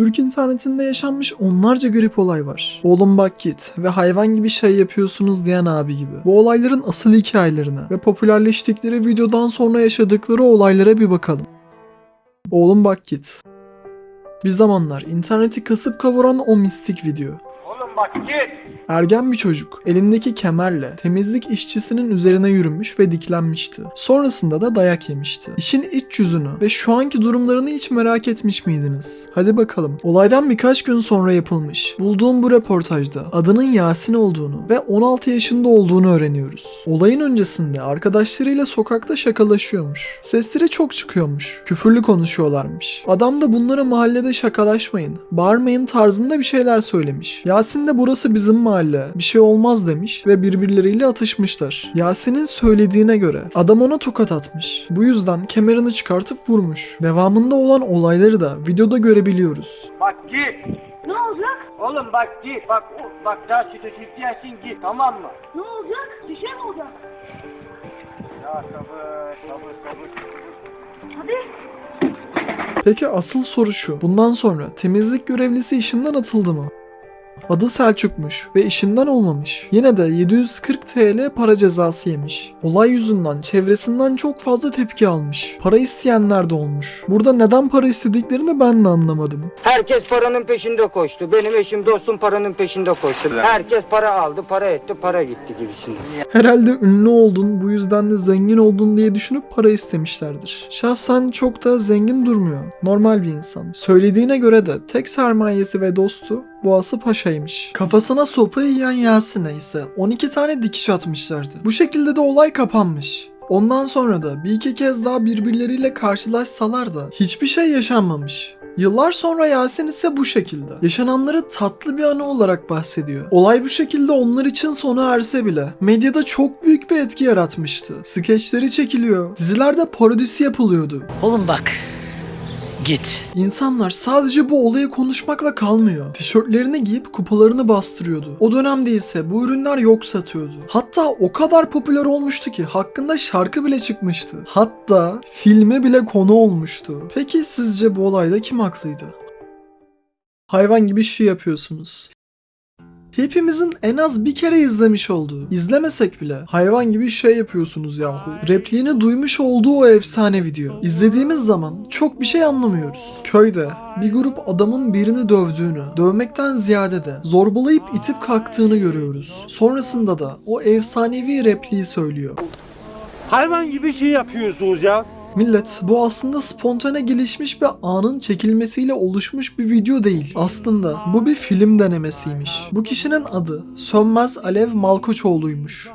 Türk internetinde yaşanmış onlarca garip olay var. Oğlum bak git ve hayvan gibi şey yapıyorsunuz diyen abi gibi. Bu olayların asıl hikayelerine ve popülerleştikleri videodan sonra yaşadıkları olaylara bir bakalım. Oğlum bak git. Bir zamanlar interneti kasıp kavuran o mistik video. Bak git. Ergen bir çocuk elindeki kemerle temizlik işçisinin üzerine yürümüş ve diklenmişti. Sonrasında da dayak yemişti. İşin iç yüzünü ve şu anki durumlarını hiç merak etmiş miydiniz? Hadi bakalım. Olaydan birkaç gün sonra yapılmış. Bulduğum bu röportajda adının Yasin olduğunu ve 16 yaşında olduğunu öğreniyoruz. Olayın öncesinde arkadaşlarıyla sokakta şakalaşıyormuş. Sesleri çok çıkıyormuş. Küfürlü konuşuyorlarmış. Adam da bunlara mahallede şakalaşmayın, bağırmayın tarzında bir şeyler söylemiş. Yasin de burası bizim mahalle, bir şey olmaz demiş ve birbirleriyle atışmışlar. Yasin'in söylediğine göre adam ona tokat atmış. Bu yüzden kemerini çıkartıp vurmuş. Devamında olan olayları da videoda görebiliyoruz. Bak git. Ne olacak? Oğlum bak git. Bak bak daha sütü sütüyesin git tamam mı? Ne olacak? Bir şey mi olacak? Ya sabır sabır sabır. Hadi. Peki asıl soru şu. Bundan sonra temizlik görevlisi işinden atıldı mı? Adı Selçuk'muş ve işinden olmamış. Yine de 740 TL para cezası yemiş. Olay yüzünden çevresinden çok fazla tepki almış. Para isteyenler de olmuş. Burada neden para istediklerini ben de anlamadım. Herkes paranın peşinde koştu. Benim eşim dostum paranın peşinde koştu. Herkes para aldı, para etti, para gitti gibisinden. Herhalde ünlü oldun bu yüzden de zengin oldun diye düşünüp para istemişlerdir. Şahsen çok da zengin durmuyor. Normal bir insan. Söylediğine göre de tek sermayesi ve dostu Boğası Paşa'ymış. Kafasına sopa yiyen Yasin'e ise 12 tane dikiş atmışlardı. Bu şekilde de olay kapanmış. Ondan sonra da bir iki kez daha birbirleriyle karşılaşsalar da hiçbir şey yaşanmamış. Yıllar sonra Yasin ise bu şekilde. Yaşananları tatlı bir anı olarak bahsediyor. Olay bu şekilde onlar için sona erse bile medyada çok büyük bir etki yaratmıştı. Skeçleri çekiliyor, dizilerde parodisi yapılıyordu. Oğlum bak. Git. İnsanlar sadece bu olayı konuşmakla kalmıyor. Tişörtlerini giyip kupalarını bastırıyordu. O dönemde ise bu ürünler yok satıyordu. Hatta o kadar popüler olmuştu ki hakkında şarkı bile çıkmıştı. Hatta filme bile konu olmuştu. Peki sizce bu olayda kim haklıydı? Hayvan gibi şey yapıyorsunuz. Hepimizin en az bir kere izlemiş olduğu, izlemesek bile hayvan gibi şey yapıyorsunuz yahu. Repliğini duymuş olduğu o efsane video. İzlediğimiz zaman çok bir şey anlamıyoruz. Köyde bir grup adamın birini dövdüğünü, dövmekten ziyade de zorbalayıp itip kalktığını görüyoruz. Sonrasında da o efsanevi repliği söylüyor. Hayvan gibi şey yapıyorsunuz ya. Millet bu aslında spontane gelişmiş bir anın çekilmesiyle oluşmuş bir video değil. Aslında bu bir film denemesiymiş. Bu kişinin adı Sönmez Alev Malkoçoğlu'ymuş.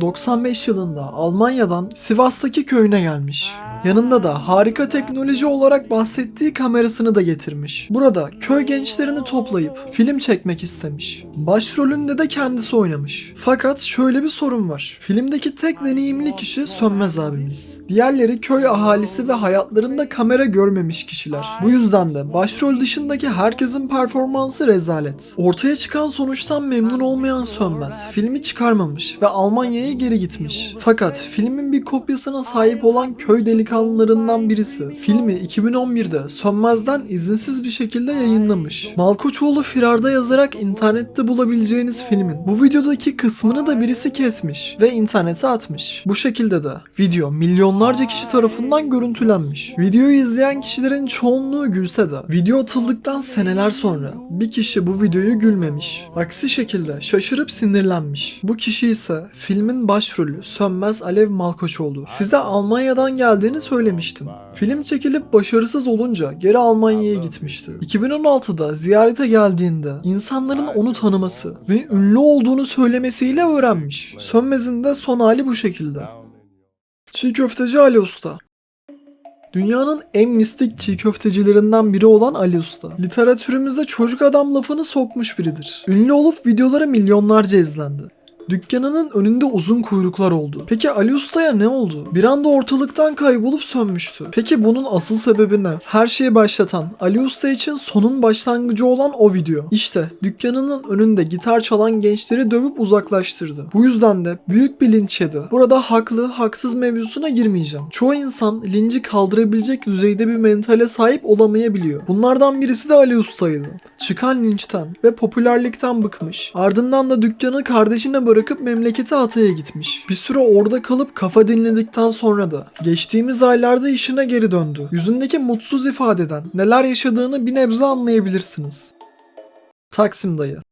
95 yılında Almanya'dan Sivas'taki köyüne gelmiş. Yanında da harika teknoloji olarak bahsettiği kamerasını da getirmiş. Burada köy gençlerini toplayıp film çekmek istemiş. Başrolünde de kendisi oynamış. Fakat şöyle bir sorun var. Filmdeki tek deneyimli kişi Sönmez abimiz. Diğerleri köy ahalisi ve hayatlarında kamera görmemiş kişiler. Bu yüzden de başrol dışındaki herkesin performansı rezalet. Ortaya çıkan sonuçtan memnun olmayan Sönmez filmi çıkarmamış ve Almanya'ya geri gitmiş. Fakat filmin bir kopyasına sahip olan köy delikanlılarından birisi filmi 2011'de Sönmez'den izinsiz bir şekilde yayınlamış. Malkoçoğlu firarda yazarak internette bulabileceğiniz filmin bu videodaki kısmını da birisi kesmiş ve internete atmış. Bu şekilde de video milyonlarca kişi tarafından görüntülenmiş. Videoyu izleyen kişilerin çoğunluğu gülse de video atıldıktan seneler sonra bir kişi bu videoyu gülmemiş. Aksi şekilde şaşırıp sinirlenmiş. Bu kişi ise filmin başrolü Sönmez Alev Malkoçoğlu. Size Almanya'dan geldiğini söylemiştim. Film çekilip başarısız olunca geri Almanya'ya gitmişti. 2016'da ziyarete geldiğinde insanların onu tanıması ve ünlü olduğunu söylemesiyle öğrenmiş. Sönmez'in de son hali bu şekilde. Çiğ köfteci Ali Usta Dünyanın en mistik çiğ köftecilerinden biri olan Ali Usta. Literatürümüze çocuk adam lafını sokmuş biridir. Ünlü olup videoları milyonlarca izlendi. Dükkanının önünde uzun kuyruklar oldu. Peki Ali Usta'ya ne oldu? Bir anda ortalıktan kaybolup sönmüştü. Peki bunun asıl sebebi ne? Her şeyi başlatan Ali Usta için sonun başlangıcı olan o video. İşte dükkanının önünde gitar çalan gençleri dövüp uzaklaştırdı. Bu yüzden de büyük bir linç yedi. Burada haklı haksız mevzusuna girmeyeceğim. Çoğu insan linci kaldırabilecek düzeyde bir mentale sahip olamayabiliyor. Bunlardan birisi de Ali Usta'ydı. Çıkan linçten ve popülerlikten bıkmış. Ardından da dükkanı kardeşine bırakıp memleketi Hatay'a gitmiş. Bir süre orada kalıp kafa dinledikten sonra da geçtiğimiz aylarda işine geri döndü. Yüzündeki mutsuz ifadeden neler yaşadığını bir nebze anlayabilirsiniz. Taksim dayı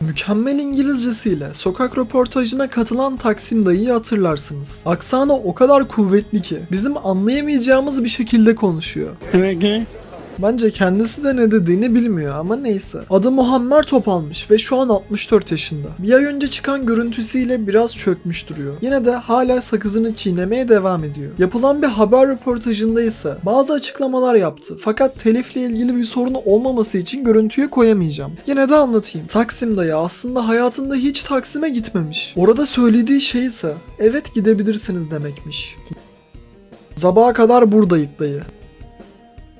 Mükemmel İngilizcesiyle sokak röportajına katılan Taksim dayıyı hatırlarsınız. Aksanı o kadar kuvvetli ki bizim anlayamayacağımız bir şekilde konuşuyor. Bence kendisi de ne dediğini bilmiyor ama neyse. Adı Muhammer Topalmış ve şu an 64 yaşında. Bir ay önce çıkan görüntüsüyle biraz çökmüş duruyor. Yine de hala sakızını çiğnemeye devam ediyor. Yapılan bir haber röportajında ise bazı açıklamalar yaptı. Fakat telifle ilgili bir sorunu olmaması için görüntüye koyamayacağım. Yine de anlatayım. Taksim dayı aslında hayatında hiç Taksim'e gitmemiş. Orada söylediği şey ise evet gidebilirsiniz demekmiş. Sabaha kadar buradayız dayı.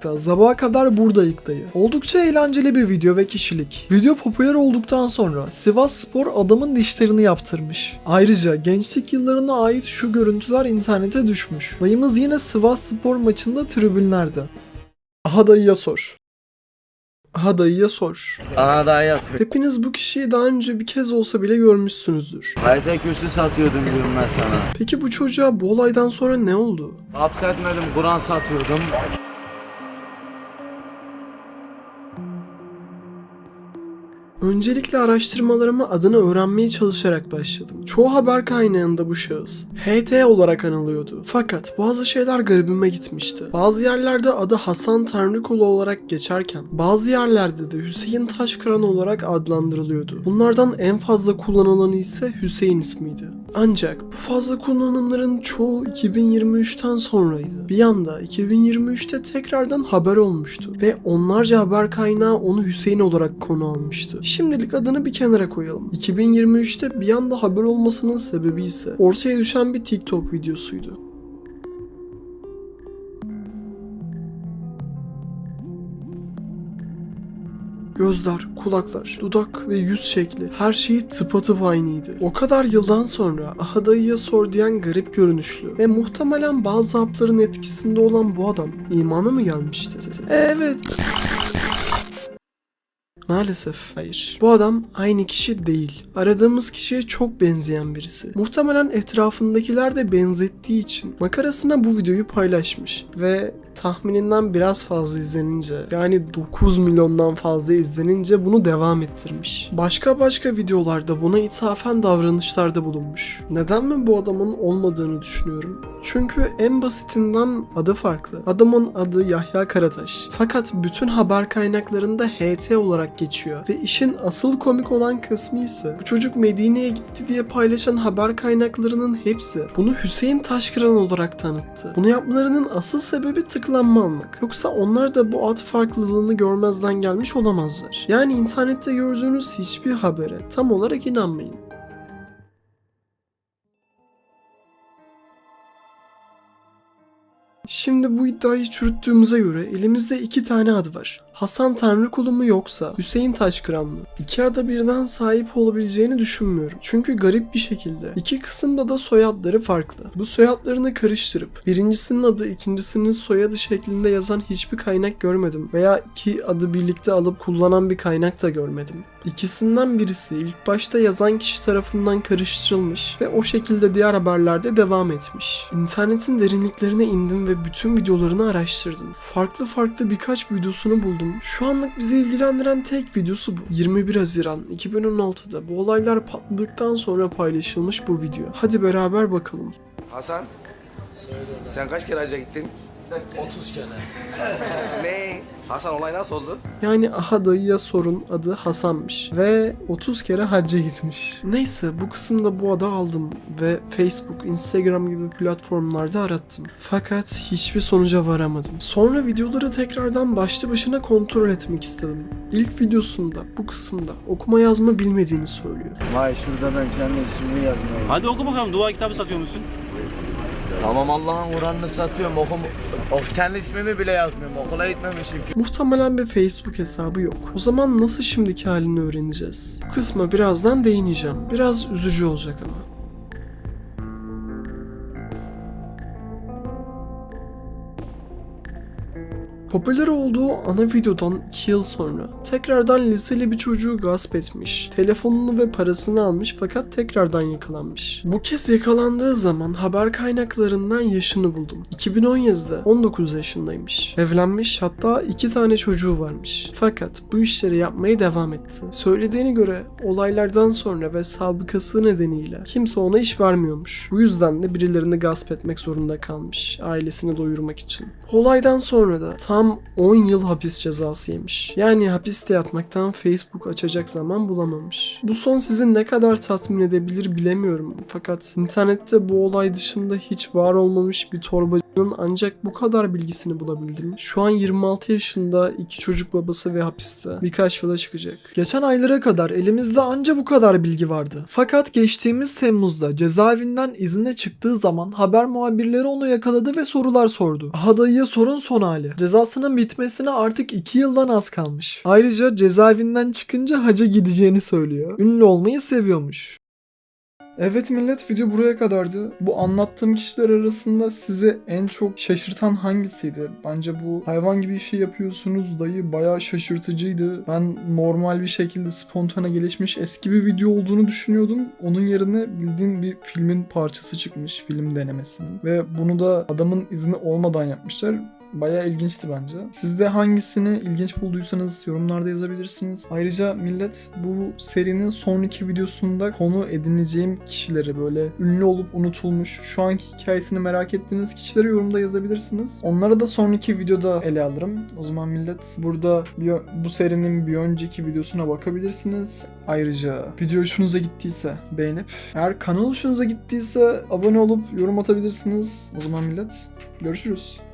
Da Sabaha kadar buradayık dayı. Oldukça eğlenceli bir video ve kişilik. Video popüler olduktan sonra Sivas Spor adamın dişlerini yaptırmış. Ayrıca gençlik yıllarına ait şu görüntüler internete düşmüş. Dayımız yine Sivas Spor maçında tribünlerde. Aha dayıya sor. Aha dayıya sor. Ana daha yaz. Hepiniz bu kişiyi daha önce bir kez olsa bile görmüşsünüzdür. Hayata kürsü satıyordum diyorum ben sana. Peki bu çocuğa bu olaydan sonra ne oldu? Hapsetmedim, Kur'an satıyordum. Öncelikle araştırmalarıma adını öğrenmeye çalışarak başladım. Çoğu haber kaynağında bu şahıs HT olarak anılıyordu. Fakat bazı şeyler garibime gitmişti. Bazı yerlerde adı Hasan Tanrıkulu olarak geçerken bazı yerlerde de Hüseyin Taşkıran olarak adlandırılıyordu. Bunlardan en fazla kullanılanı ise Hüseyin ismiydi. Ancak bu fazla kullanımların çoğu 2023'ten sonraydı. Bir anda 2023'te tekrardan haber olmuştu ve onlarca haber kaynağı onu Hüseyin olarak konu almıştı. Şimdilik adını bir kenara koyalım. 2023'te bir anda haber olmasının sebebi ise ortaya düşen bir TikTok videosuydu. Gözler, kulaklar, dudak ve yüz şekli her şeyi tıpatıp aynıydı. O kadar yıldan sonra Ahadayı'ya sor diyen garip görünüşlü ve muhtemelen bazı hapların etkisinde olan bu adam imana mı gelmişti? Evet. Maalesef hayır. Bu adam aynı kişi değil. Aradığımız kişiye çok benzeyen birisi. Muhtemelen etrafındakiler de benzettiği için makarasına bu videoyu paylaşmış ve tahmininden biraz fazla izlenince yani 9 milyondan fazla izlenince bunu devam ettirmiş. Başka başka videolarda buna ithafen davranışlarda bulunmuş. Neden mi bu adamın olmadığını düşünüyorum? Çünkü en basitinden adı farklı. Adamın adı Yahya Karataş. Fakat bütün haber kaynaklarında HT olarak geçiyor. Ve işin asıl komik olan kısmı ise bu çocuk Medine'ye gitti diye paylaşan haber kaynaklarının hepsi bunu Hüseyin Taşkıran olarak tanıttı. Bunu yapmalarının asıl sebebi tıklanma almak. Yoksa onlar da bu ad farklılığını görmezden gelmiş olamazlar. Yani internette gördüğünüz hiçbir habere tam olarak inanmayın. Şimdi bu iddiayı çürüttüğümüze göre elimizde iki tane ad var. Hasan Tanrıkulu mu yoksa Hüseyin Taşkıran mı? İki ada birden sahip olabileceğini düşünmüyorum. Çünkü garip bir şekilde iki kısımda da soyadları farklı. Bu soyadlarını karıştırıp birincisinin adı ikincisinin soyadı şeklinde yazan hiçbir kaynak görmedim. Veya iki adı birlikte alıp kullanan bir kaynak da görmedim. İkisinden birisi ilk başta yazan kişi tarafından karıştırılmış ve o şekilde diğer haberlerde devam etmiş. İnternetin derinliklerine indim ve bütün videolarını araştırdım. Farklı farklı birkaç videosunu buldum. Şu anlık bizi ilgilendiren tek videosu bu. 21 Haziran 2016'da bu olaylar patladıktan sonra paylaşılmış bu video. Hadi beraber bakalım. Hasan. Sen kaç kere hacca gittin? 30 kere. ne? Hasan olay nasıl oldu? Yani aha dayıya sorun adı Hasan'mış ve 30 kere hacca gitmiş. Neyse bu kısımda bu adı aldım ve Facebook, Instagram gibi platformlarda arattım. Fakat hiçbir sonuca varamadım. Sonra videoları tekrardan başlı başına kontrol etmek istedim. İlk videosunda bu kısımda okuma yazma bilmediğini söylüyor. Vay şurada ben kendi ismimi yazmıyorum. Hadi oku bakalım dua kitabı satıyor musun? Tamam Allah'ın Kur'an'ını satıyorum. Okum, o, kendi ismimi bile yazmıyorum. Okula gitmemişim ki. Muhtemelen bir Facebook hesabı yok. O zaman nasıl şimdiki halini öğreneceğiz? Bu kısma birazdan değineceğim. Biraz üzücü olacak ama. Popüler olduğu ana videodan 2 yıl sonra tekrardan liseli bir çocuğu gasp etmiş. Telefonunu ve parasını almış fakat tekrardan yakalanmış. Bu kez yakalandığı zaman haber kaynaklarından yaşını buldum. 2017'de 19 yaşındaymış. Evlenmiş hatta iki tane çocuğu varmış. Fakat bu işleri yapmaya devam etti. Söylediğine göre olaylardan sonra ve sabıkası nedeniyle kimse ona iş vermiyormuş. Bu yüzden de birilerini gasp etmek zorunda kalmış. Ailesini doyurmak için. Olaydan sonra da tam 10 yıl hapis cezası yemiş. Yani hapiste yatmaktan Facebook açacak zaman bulamamış. Bu son sizi ne kadar tatmin edebilir bilemiyorum. Fakat internette bu olay dışında hiç var olmamış bir torbacının ancak bu kadar bilgisini bulabildim. Şu an 26 yaşında iki çocuk babası ve hapiste. Birkaç yıla çıkacak. Geçen aylara kadar elimizde anca bu kadar bilgi vardı. Fakat geçtiğimiz Temmuz'da cezaevinden izine çıktığı zaman haber muhabirleri onu yakaladı ve sorular sordu. Aha dayıya sorun son hali. Cezasının bitmesine artık 2 yıldan az kalmış. Ayrıca cezaevinden çıkınca hacca gideceğini söylüyor. Ünlü olmayı seviyormuş. Evet millet video buraya kadardı. Bu anlattığım kişiler arasında sizi en çok şaşırtan hangisiydi? Bence bu hayvan gibi işi yapıyorsunuz dayı bayağı şaşırtıcıydı. Ben normal bir şekilde spontane gelişmiş eski bir video olduğunu düşünüyordum. Onun yerine bildiğin bir filmin parçası çıkmış film denemesinin. Ve bunu da adamın izni olmadan yapmışlar. Bayağı ilginçti bence. Siz de hangisini ilginç bulduysanız yorumlarda yazabilirsiniz. Ayrıca millet bu serinin sonraki videosunda konu edineceğim kişileri böyle ünlü olup unutulmuş, şu anki hikayesini merak ettiğiniz kişileri yorumda yazabilirsiniz. Onlara da sonraki videoda ele alırım. O zaman millet burada bir, bu serinin bir önceki videosuna bakabilirsiniz. Ayrıca video hoşunuza gittiyse beğenip eğer kanal hoşunuza gittiyse abone olup yorum atabilirsiniz. O zaman millet görüşürüz.